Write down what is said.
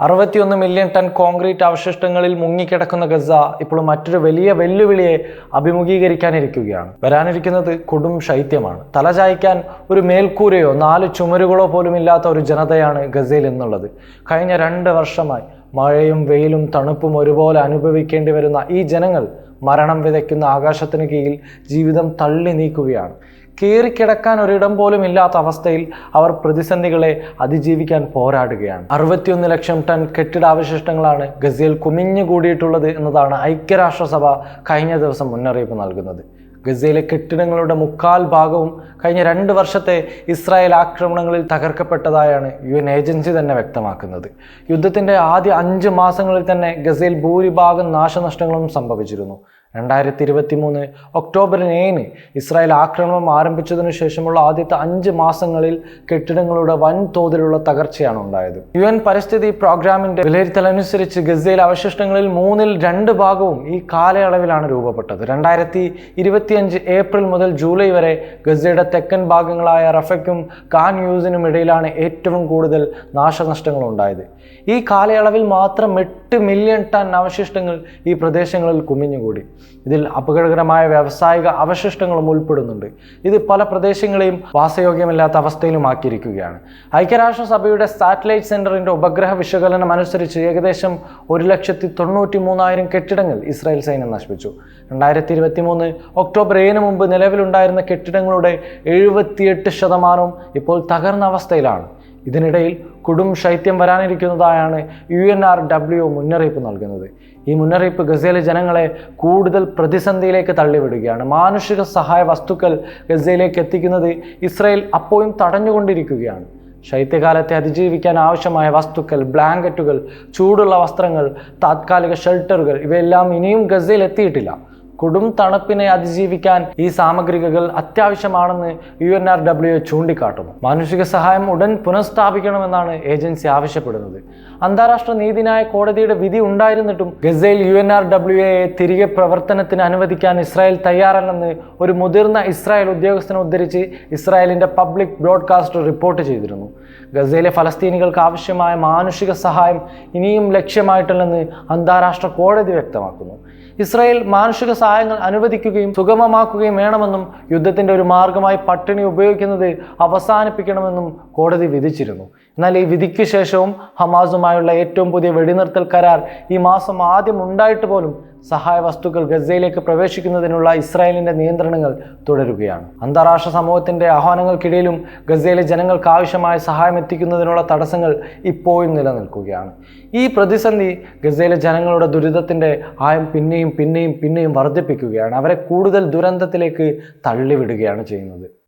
അറുപത്തിയൊന്ന് million ton concrete അവശിഷ്ടങ്ങളിൽ മുങ്ങിക്കിടക്കുന്ന ഗസ ഇപ്പോൾ മറ്റൊരു വലിയ വെല്ലുവിളിയെ അഭിമുഖീകരിക്കാനിരിക്കുകയാണ്. വരാനിരിക്കുന്നത് കൊടും ശൈത്യമാണ്. തലചായ്ക്കാൻ ഒരു മേൽക്കൂരയോ നാല് ചുമരുകളോ പോലും ഇല്ലാത്ത ഒരു ജനതയാണ് ഗസയിൽ എന്നുള്ളത്. കഴിഞ്ഞ രണ്ട് വർഷമായി മഴയും വെയിലും തണുപ്പും ഒരുപോലെ അനുഭവിക്കേണ്ടി വരുന്ന ഈ ജനങ്ങൾ മരണം വിതയ്ക്കുന്ന ആകാശത്തിന് കീഴിൽ ജീവിതം തള്ളി നീക്കുകയാണ് കയറിക്കിടക്കാൻ ഒരിടം പോലും ഇല്ലാത്ത അവസ്ഥയിൽ അവർ പ്രതിസന്ധികളെ അതിജീവിക്കാൻ പോരാടുകയാണ്. അറുപത്തിയൊന്ന് ലക്ഷം ടൺ കെട്ടിടാവശിഷ്ടങ്ങളാണ് ഗസയിൽ കുമിഞ്ഞുകൂടിയിട്ടുള്ളത് എന്നതാണ് ഐക്യരാഷ്ട്രസഭ കഴിഞ്ഞ ദിവസം മുന്നറിയിപ്പ് നൽകുന്നത്. ഗസയിലെ കെട്ടിടങ്ങളുടെ മുക്കാൽ ഭാഗവും കഴിഞ്ഞ രണ്ട് വർഷത്തെ ഇസ്രായേൽ ആക്രമണങ്ങളിൽ തകർക്കപ്പെട്ടതായാണ് യു എൻ ഏജൻസി തന്നെ വ്യക്തമാക്കുന്നത്. യുദ്ധത്തിന്റെ ആദ്യ അഞ്ച് മാസങ്ങളിൽ തന്നെ ഗസയിൽ ഭൂരിഭാഗം നാശനഷ്ടങ്ങളും സംഭവിച്ചിരുന്നു. രണ്ടായിരത്തി ഇരുപത്തി മൂന്ന് ഒക്ടോബർ ഏഴിന് ഇസ്രായേൽ ആക്രമണം ആരംഭിച്ചതിനു ശേഷമുള്ള ആദ്യത്തെ അഞ്ച് മാസങ്ങളിൽ കെട്ടിടങ്ങളുടെ വൻതോതിലുള്ള തകർച്ചയാണ് ഉണ്ടായത്. യു എൻ പരിസ്ഥിതി പ്രോഗ്രാമിന്റെ വിലയിരുത്തൽ അനുസരിച്ച് ഗസയിലെ അവശിഷ്ടങ്ങളിൽ മൂന്നിൽ രണ്ട് ഭാഗവും ഈ കാലയളവിലാണ് രൂപപ്പെട്ടത്. രണ്ടായിരത്തി ഇരുപത്തിയഞ്ച് ഏപ്രിൽ മുതൽ ജൂലൈ വരെ ഗസയുടെ തെക്കൻ ഭാഗങ്ങളായ റഫയ്ക്കും കാൻ യൂസിനും ഇടയിലാണ് ഏറ്റവും കൂടുതൽ നാശനഷ്ടങ്ങൾ ഉണ്ടായത്. ഈ കാലയളവിൽ മാത്രം എട്ട് മില്യൺ ടൺ അവശിഷ്ടങ്ങൾ ഈ പ്രദേശങ്ങളിൽ കുമിഞ്ഞുകൂടി. ഇതിൽ അപകടകരമായ വ്യാവസായിക അവശിഷ്ടങ്ങളും ഉൾപ്പെടുന്നുണ്ട്. ഇത് പല പ്രദേശങ്ങളെയും വാസയോഗ്യമല്ലാത്ത അവസ്ഥയിലുമാക്കിയിരിക്കുകയാണ് ഐക്യരാഷ്ട്രസഭയുടെ സാറ്റലൈറ്റ് സെന്ററിന്റെ ഉപഗ്രഹ വിശകലനം അനുസരിച്ച് ഏകദേശം ഒരു ലക്ഷത്തി തൊണ്ണൂറ്റി മൂന്നായിരം കെട്ടിടങ്ങൾ ഇസ്രായേൽ സൈന്യം നശിപ്പിച്ചു. രണ്ടായിരത്തി ഇരുപത്തി മൂന്ന് ഒക്ടോബർ ഏഴിന് മുമ്പ് നിലവിലുണ്ടായിരുന്ന കെട്ടിടങ്ങളുടെ എഴുപത്തിയെട്ട് ശതമാനവും ഇപ്പോൾ തകർന്ന അവസ്ഥയിലാണ്. ഇതിനിടയിൽ കൊടും ശൈത്യം വരാനിരിക്കുന്നതായാണ് യു എൻ ആർ ഡബ്ല്യു മുന്നറിയിപ്പ് നൽകുന്നത്. ഈ മുന്നറിയിപ്പ് ഗസയിലെ ജനങ്ങളെ കൂടുതൽ പ്രതിസന്ധിയിലേക്ക് തള്ളിവിടുകയാണ്. മാനുഷിക സഹായ വസ്തുക്കൾ ഗസയിലേക്ക് എത്തിക്കുന്നത് ഇസ്രയേൽ അപ്പോഴും തടഞ്ഞുകൊണ്ടിരിക്കുകയാണ്. ശൈത്യകാലത്തെ അതിജീവിക്കാൻ ആവശ്യമായ വസ്തുക്കൾ ബ്ലാങ്കറ്റുകൾ ചൂടുള്ള വസ്ത്രങ്ങൾ താത്കാലിക ഷെൽട്ടറുകൾ ഇവയെല്ലാം ഇനിയും ഗസയിൽ എത്തിയിട്ടില്ല. കൊടും തണുപ്പിനെ അതിജീവിക്കാൻ ഈ സാമഗ്രികൾ അത്യാവശ്യമാണെന്ന് യു എൻ ആർ ഡബ്ല്യു ചൂണ്ടിക്കാട്ടുന്നു. മാനുഷിക സഹായം ഉടൻ പുനഃസ്ഥാപിക്കണമെന്നാണ് ഏജൻസി ആവശ്യപ്പെടുന്നത്. അന്താരാഷ്ട്ര നീതിന്യായ കോടതിയുടെ വിധി ഉണ്ടായിരുന്നിട്ടും ഗസയിൽ U N R W A തിരികെ പ്രവർത്തനത്തിന് അനുവദിക്കാൻ ഇസ്രായേൽ തയ്യാറല്ലെന്ന് ഒരു മുതിർന്ന ഇസ്രായേൽ ഉദ്യോഗസ്ഥനെ ഉദ്ധരിച്ച് ഇസ്രായേലിന്റെ പബ്ലിക് ബ്രോഡ്കാസ്റ്റർ റിപ്പോർട്ട് ചെയ്തിരുന്നു. ഗസയിലെ ഫലസ്തീനികൾക്ക് ആവശ്യമായ മാനുഷിക സഹായം ഇനിയും ലക്ഷ്യമായിട്ടില്ലെന്ന് അന്താരാഷ്ട്ര കോടതി വ്യക്തമാക്കുന്നു. ഇസ്രായേൽ മാനുഷിക സഹായങ്ങൾ അനുവദിക്കുകയും സുഗമമാക്കുകയും വേണമെന്നും യുദ്ധത്തിന്റെ ഒരു മാർഗമായി പട്ടിണി ഉപയോഗിക്കുന്നത് അവസാനിപ്പിക്കണമെന്നും കോടതി വിധിച്ചിരുന്നു. എന്നാൽ ഈ വിധിക്ക് ശേഷവും ഹമാസുമായുള്ള ഏറ്റവും പുതിയ വെടിനിർത്തൽ കരാർ ഈ മാസം ആദ്യം ഉണ്ടായിട്ട് പോലും സഹായ വസ്തുക്കൾ ഗസയിലേക്ക് പ്രവേശിക്കുന്നതിനുള്ള ഇസ്രായേലിന്റെ നിയന്ത്രണങ്ങൾ തുടരുകയാണ്. അന്താരാഷ്ട്ര സമൂഹത്തിന്റെ ആഹ്വാനങ്ങൾക്കിടയിലും ഗസയിലെ ജനങ്ങൾക്ക് ആവശ്യമായ സഹായം എത്തിക്കുന്നതിനുള്ള തടസ്സങ്ങൾ ഇപ്പോഴും നിലനിൽക്കുകയാണ്. ഈ പ്രതിസന്ധി ഗസയിലെ ജനങ്ങളുടെ ദുരിതത്തിന്റെ ആയം പിന്നെയും പിന്നെയും പിന്നെയും വർദ്ധിപ്പിക്കുകയാണ്. അവരെ കൂടുതൽ ദുരന്തത്തിലേക്ക് തള്ളിവിടുകയാണ് ചെയ്യുന്നത്.